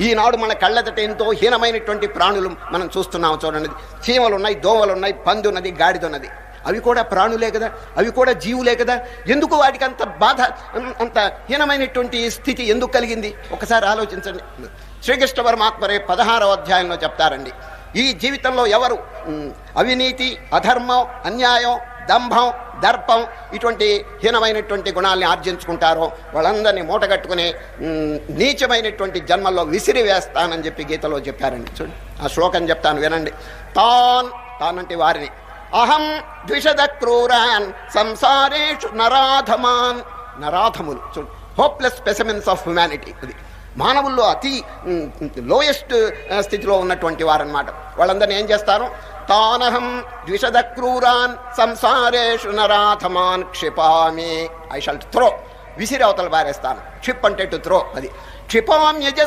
ఈనాడు మన కళ్ళెదట ఎంతో హీనమైనటువంటి ప్రాణులు మనం చూస్తున్నాం చూడండి. చీమలు ఉన్నాయి దోమలు ఉన్నాయి పంది ఉన్నది గాడిద ఉన్నది అవి కూడా ప్రాణులే కదా? అవి కూడా జీవులే కదా? ఎందుకు వాటికి అంత బాధ అంత హీనమైనటువంటి స్థితి ఎందుకు కలిగింది? ఒకసారి ఆలోచించండి. శ్రీకృష్ణ పరమాత్మరే పదహారవ అధ్యాయంలో చెప్తారండి. ఈ జీవితంలో ఎవరు? అవినీతి అధర్మం అన్యాయం దంభం దర్పం ఇటువంటి హీనమైనటువంటి గుణాల్ని ఆర్జించుకుంటారో వాళ్ళందరినీ మూటగట్టుకుని నీచమైనటువంటి జన్మల్లో విసిరి వేస్తానని చెప్పి గీతలో చెప్పారండి. చూడండి ఆ శ్లోకం చెప్తాను వినండి. తాన్ తానంటే వారిని. అహం ద్విషద క్రూరాన్ సంసారేషు నరాధమాన్. నరాధములు చూడు హోప్లెస్ స్పెసిమెన్స్ ఆఫ్ హ్యుమానిటీ అది. మానవుల్లో అతి లోయెస్ట్ స్థితిలో ఉన్నటువంటి వారన్నమాట. వాళ్ళందరినీ ఏం చేస్తారు? తానహం ద్విషద క్రూరాన్ సంసారేషు నరాథమాన్ క్షిపామి. ఐ షల్ త్రో విసిరి అవతల పారేస్తాను. క్షిప్ అంటే టు త్రో అది. క్షిపామ్యజస్